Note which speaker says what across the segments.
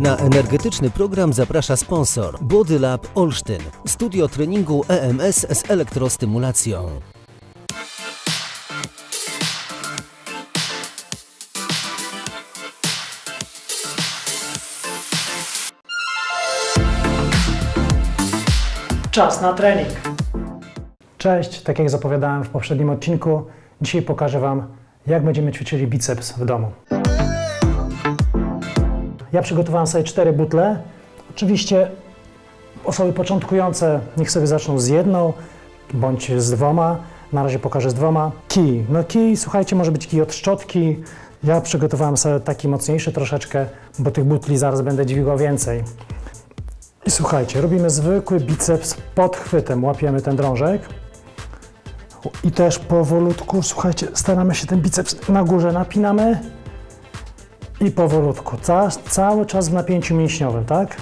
Speaker 1: Na energetyczny program zaprasza sponsor Body Lab Olsztyn, studio treningu EMS z elektrostymulacją.
Speaker 2: Czas na trening. Cześć, tak jak zapowiadałem w poprzednim odcinku, dzisiaj pokażę Wam, jak będziemy ćwiczyli biceps w domu. Ja przygotowałem sobie cztery butle. Oczywiście osoby początkujące niech sobie zaczną z jedną bądź z dwoma. Na razie pokażę z dwoma. Kij. No kij, słuchajcie, może być kij od szczotki. Ja przygotowałem sobie taki mocniejszy troszeczkę, bo tych butli zaraz będę dźwigał więcej. I słuchajcie, robimy zwykły biceps pod chwytem. Łapiemy ten drążek. I też powolutku, słuchajcie, staramy się ten biceps na górze napinamy. I powolutku. Ca cały czas w napięciu mięśniowym, tak?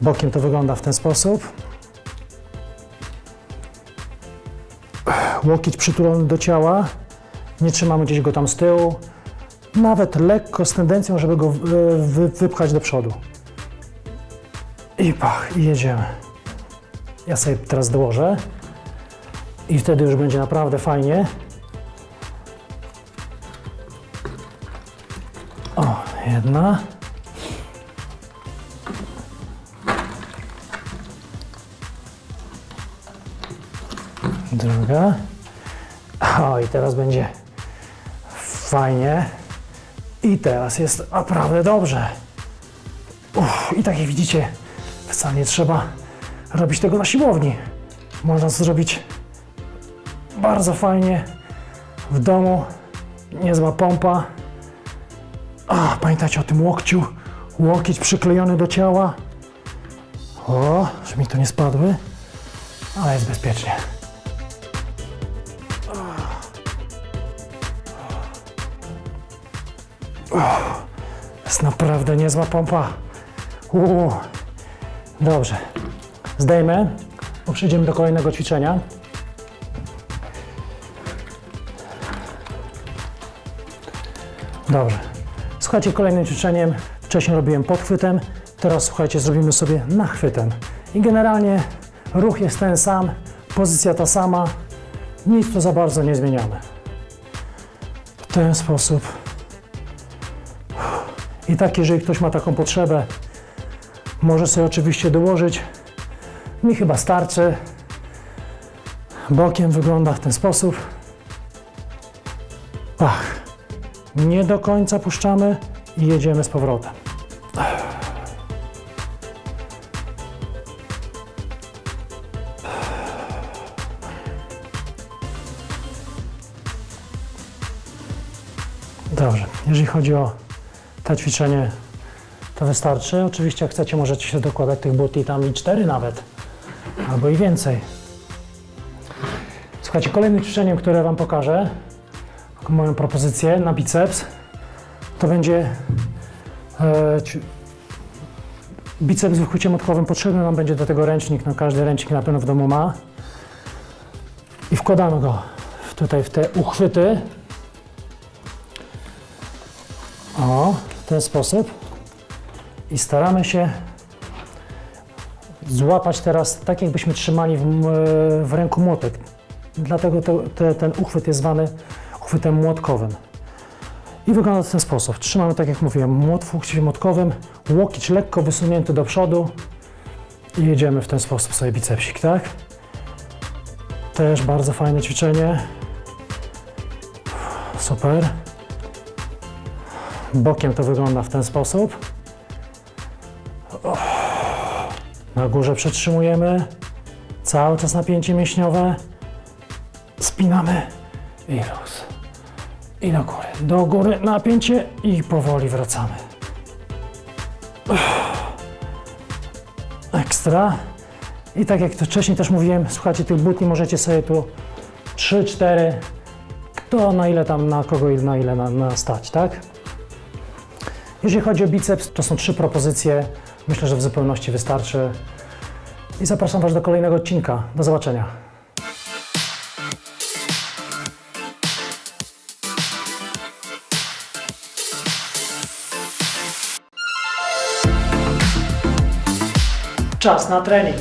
Speaker 2: Bokiem to wygląda w ten sposób. Łokieć przytulony do ciała. Nie trzymamy gdzieś go tam z tyłu. Nawet lekko z tendencją, żeby go wy, wypchać do przodu. I pach, i jedziemy. Ja sobie teraz dołożę. I wtedy już będzie naprawdę fajnie. Jedna. Druga. O, i teraz będzie fajnie. I teraz jest naprawdę dobrze. Uff, I tak jak widzicie, wcale nie trzeba robić tego na siłowni. Można to zrobić bardzo fajnie w domu. Niezła pompa. A, pamiętajcie o tym łokciu. Łokieć przyklejony do ciała. O, żeby mi to nie spadły. Ale jest bezpiecznie. Jest naprawdę niezła pompa. Dobrze. Zdejmę, przejdziemy do kolejnego ćwiczenia. Dobrze. Słuchajcie, kolejnym ćwiczeniem wcześniej robiłem podchwytem, teraz słuchajcie, zrobimy sobie nachwytem. I generalnie ruch jest ten sam, pozycja ta sama, nic tu za bardzo nie zmieniamy. W ten sposób i tak, jeżeli ktoś ma taką potrzebę, może sobie oczywiście dołożyć. Mi chyba starczy. Bokiem wygląda w ten sposób. Nie do końca puszczamy i jedziemy z powrotem. Dobrze, jeżeli chodzi o to ćwiczenie to wystarczy. Oczywiście jak chcecie możecie się dokładać tych butli tam i cztery nawet, albo i więcej. Słuchajcie, kolejnym ćwiczeniem, które Wam pokażę, moją propozycję na biceps, to będzie e, biceps w uchwycie motkowym. Potrzebny nam będzie do tego ręcznik, no każdy ręcznik na pewno w domu ma. I wkładamy go tutaj w te uchwyty. O, w ten sposób. I staramy się złapać teraz tak, jakbyśmy trzymali w, m- w ręku młotek. Dlatego te, ten uchwyt jest zwany uchwytem młotkowym. I wygląda w ten sposób. Trzymamy, tak jak mówiłem, młot w młotkowym, łokieć lekko wysunięty do przodu i jedziemy w ten sposób sobie bicepsik, tak? Też bardzo fajne ćwiczenie. Super. Bokiem to wygląda w ten sposób. Na górze przetrzymujemy. Cały czas napięcie mięśniowe. Spinamy i luz. I do góry. Do góry napięcie i powoli wracamy. Ekstra. I tak jak to wcześniej też mówiłem, słuchajcie, tych butli możecie sobie tu 3-4, kto na ile tam, na kogo i na ile na, na stać, tak? Jeżeli chodzi o biceps, to są trzy propozycje. Myślę, że w zupełności wystarczy. I zapraszam Was do kolejnego odcinka. Do zobaczenia. Czas na trening.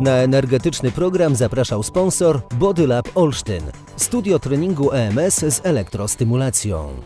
Speaker 1: Na energetyczny program zapraszał sponsor Bodylab Olsztyn, studio treningu EMS z elektrostymulacją.